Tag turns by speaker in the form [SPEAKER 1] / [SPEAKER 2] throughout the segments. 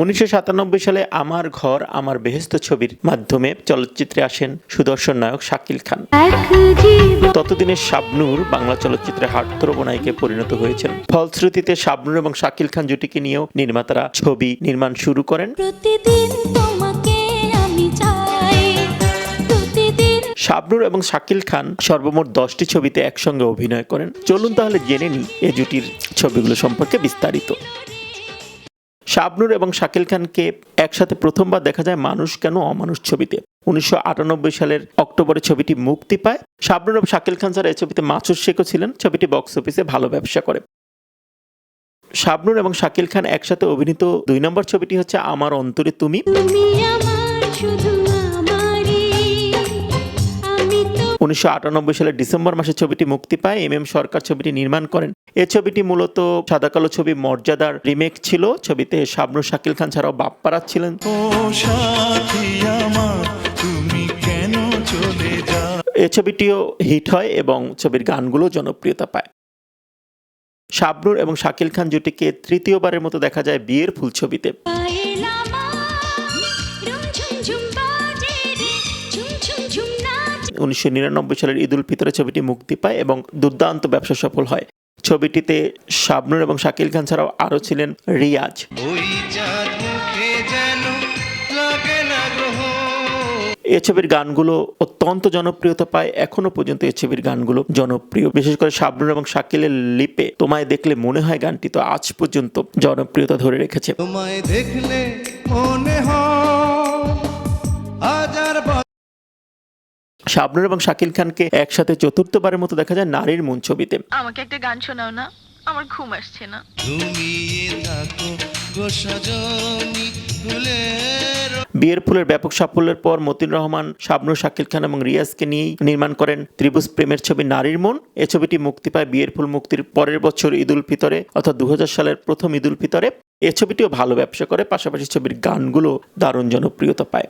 [SPEAKER 1] উনিশশো সাতানব্বই সালে আমার ঘর আমার বেহেস্ত ছবির মাধ্যমে চলচ্চিত্রে আসেন সুদর্শন নায়ক শাকিল খান। ততদিনে শাবনূর বাংলা চলচ্চিত্রে হাটতরব নায়িকে পরিণত হয়েছেন। ফলশ্রুতিতে শাবনুর এবং শাকিল খান জুটিকে নিয়েও নির্মাতারা ছবি নির্মাণ শুরু করেন।
[SPEAKER 2] প্রতিদিন তোমাকে আমি চাই। প্রতিদিন
[SPEAKER 1] এবং শাকিল খান সর্বমোট দশটি ছবিতে একসঙ্গে অভিনয় করেন। চলুন তাহলে জেনে নিই এ জুটির ছবিগুলো সম্পর্কে বিস্তারিত। শাবনূর এবং শাকিল খানকে একসাথে প্রথমবার দেখা যায় মানুষ কেন অমানুষ ছবিতে। উনিশশো আটানব্বই সালের অক্টোবরে ছবিটি মুক্তি পায়। শাবনুর এবং শাকিল খান ছাড়া এই ছবিতে মাছুর শেখও ছিলেন। ছবিটি বক্স অফিসে ভালো ব্যবসা করে। শাবনুর এবং শাকিল খান একসাথে অভিনীত দুই নম্বর ছবিটি হচ্ছে আমার অন্তরে তুমি।
[SPEAKER 2] শুধু
[SPEAKER 1] উনিশশো আটানব্বই সালের ডিসেম্বর মাসে ছবিটি মুক্তি পায়। এম এম সরকার ছবিটি নির্মাণ করেন। এ ছবিটি মূলত সাদাকালো ছবি মর্যাদার রিমেক ছিল। ছবিতে শাবনূর শাকিল খান ছাড়াও বাপ্পারাজ ছিলেন। এ ছবিটিও হিট হয় এবং ছবির গানগুলো জনপ্রিয়তা পায়। শাবনূর এবং শাকিল খান জুটিকে তৃতীয়বারের মতো দেখা যায় বিয়ের ফুল ছবিতে। উনিশশো নিরানব্বই সালের ঈদ উল ফিতরে ছবিটি মুক্তি পায় এবং দুর্দান্ত ব্যবসা সফল হয়। ছবিটিতে শাবনুর এবং শাকিল খান ছাড়াও আরও ছিলেন রিয়াজ। এ ছবির গানগুলো অত্যন্ত জনপ্রিয়তা পায়। এখনও পর্যন্ত এ ছবির গানগুলো জনপ্রিয়। বিশেষ করে শাবনুর এবং শাকিলের লিপে তোমায় দেখলে মনে হয় গানটি তো আজ পর্যন্ত জনপ্রিয়তা ধরে রেখেছে।
[SPEAKER 3] তোমায় দেখলে মনে হয়
[SPEAKER 1] শাবনুর এবং শাকিল খানকে একসাথে চতুর্থবারের মতো দেখা যায় নারীর মন ছবিতে।
[SPEAKER 4] আমাকে একটা গান শোনাও না আমার ঘুম আসছে না।
[SPEAKER 1] বিয়ের ফুলের ব্যাপক সাফল্যের পর মতিন রহমান শাবনুর শাকিল খান এবং রিয়াজকে নিয়েই নির্মাণ করেন ত্রিভুজ প্রেমের ছবি নারীর মন। এ ছবিটি মুক্তি পায় বিয়ের ফুল মুক্তির পরের বছর ঈদ উল ফিতরে অর্থাৎ দু হাজার সালের প্রথম ঈদ উল ফিতরে। এ ছবিটিও ভালো ব্যবসা করে পাশাপাশি ছবির গানগুলো দারুণ জনপ্রিয়তা পায়।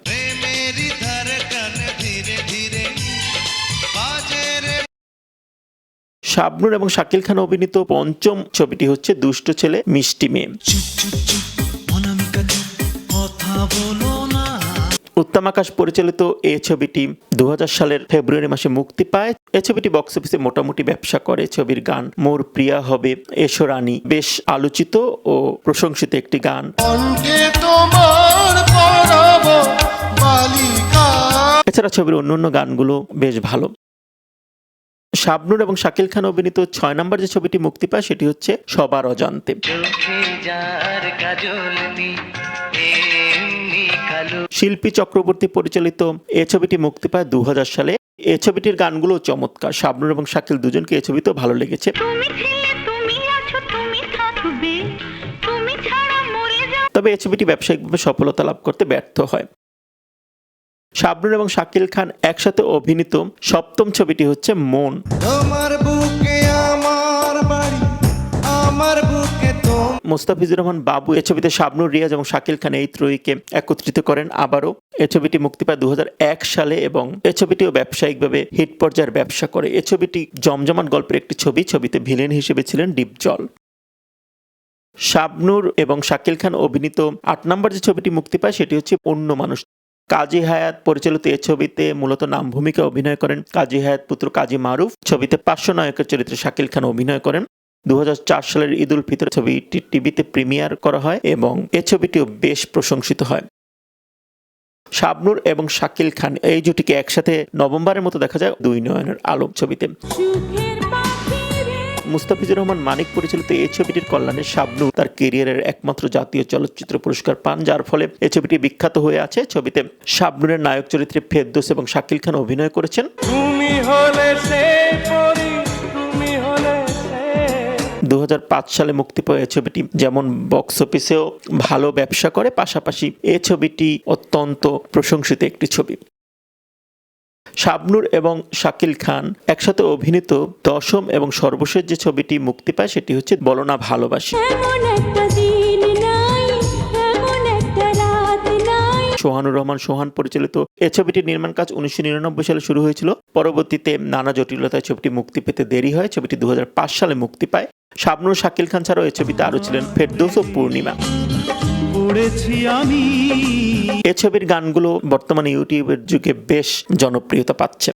[SPEAKER 1] শাবনুর এবং শাকিল খান অভিনীত পঞ্চম ছবিটি হচ্ছে দুষ্ট ছেলে মিষ্টি মেয়ে। উত্তম আকাশ পরিচালিত এ ছবিটি দু হাজার সালের ফেব্রুয়ারি মাসে মুক্তি পায়। এ ছবিটি বক্স অফিসে মোটামুটি ব্যবসা করে। ছবির গান মোর প্রিয়া হবে এসো রানী। বেশ আলোচিত ও প্রশংসিত একটি গান। এছাড়া ছবির অন্যান্য গানগুলো বেশ ভালো। শাবনুর এবং শাকিল খান অভিনীত ছয় নম্বর যে ছবিটি মুক্তি পায় সেটি হচ্ছে সবার অজান্তে। শিল্পী চক্রবর্তী পরিচালিত এ ছবিটি মুক্তি পায় দু হাজার সালে। এ ছবিটির গানগুলো চমৎকার। শাবনুর এবং শাকিল দুজনকে এ ছবিতেও ভালো লেগেছে। তবে এ ছবিটি ব্যবসায়িকভাবে সফলতা লাভ করতে ব্যর্থ হয়। শাবনুর এবং শাকিল খান একসাথে অভিনীত সপ্তম ছবিটি হচ্ছে মন।
[SPEAKER 3] তোমার বুকে আমার বাড়ি আমার বুকে তোম
[SPEAKER 1] মোস্তাফিজুর রহমান বাবু এ ছবিতে শাবনুর রিয়াজ এবং শাকিল খান এই ত্রয়ীকে একত্রিত করেন আবারও। এ ছবিটি মুক্তি পায় দু হাজার এক সালে এবং এ ছবিটিও ব্যবসায়িকভাবে হিট পর্যায়ের ব্যবসা করে। এ ছবিটি জমজমাট গল্পের একটি ছবি ছবিতে ভিলেন হিসেবে ছিলেন ডিপজল। শাবনুর এবং শাকিল খান অভিনীত আট নম্বর যে ছবিটি মুক্তি পায় সেটি হচ্ছে অন্য মানুষ। কাজী হায়াত পরিচালিত এ ছবিতে মূলত নাম ভূমিকা অভিনয় করেন কাজী হায়াত পুত্র কাজী মারুফ। ছবিতে পার্শ্ব নায়কের চরিত্রে শাকিল খান অভিনয় করেন। দু হাজার চার সালের ঈদ উল ফিতর ছবিটি টিভিতে প্রিমিয়ার করা হয় এবং এ ছবিটিও বেশ প্রশংসিত হয়। শাবনুর এবং শাকিল খান এই জুটিকে একসাথে নভেম্বরের মতো দেখা যায় দুই নয়নের আলো ছবিতে। মুস্তাফিজুর রহমান মানিক পরিচালিত এই ছবিটির কল্যাণে শাবনূর তার কেরিয়ারের একমাত্র জাতীয় চলচ্চিত্র পুরস্কার পান যার ফলে এই ছবিটি বিখ্যাত হয়ে আছে। ছবিতে শাবনূরের নায়ক চরিত্রে ফেরদোস এবং শাকিল খান অভিনয় করেছেন।
[SPEAKER 3] তুমি হলে
[SPEAKER 1] দু সালে মুক্তি পাওয়া এই ছবিটি। যেমন বক্স অফিসেও ভালো ব্যবসা করে পাশাপাশি এ ছবিটি অত্যন্ত প্রশংসিত একটি ছবি। শাবনুর এবং শাকিল খান একসাথে অভিনীত দশম এবং সর্বশেষ যে ছবিটি মুক্তি পায় সেটি হচ্ছে বলনা ভালোবাসি। সোহানুর রহমান সোহান পরিচালিত এ ছবিটির নির্মাণ কাজ উনিশশো নিরানব্বই সালে শুরু হয়েছিল। পরবর্তীতে নানা জটিলতায় ছবিটি মুক্তি পেতে দেরি হয় ছবিটি দু হাজার পাঁচ সালে মুক্তি পায়। শাবনুর শাকিল খান ছাড়াও এই ছবিতে আরও ছিলেন ফেরদৌস ও পূর্ণিমা।
[SPEAKER 5] আমি।
[SPEAKER 1] এ ছবির গানগুলো বর্তমানে ইউটিউবের যুগে বেশ জনপ্রিয়তা পাচ্ছে।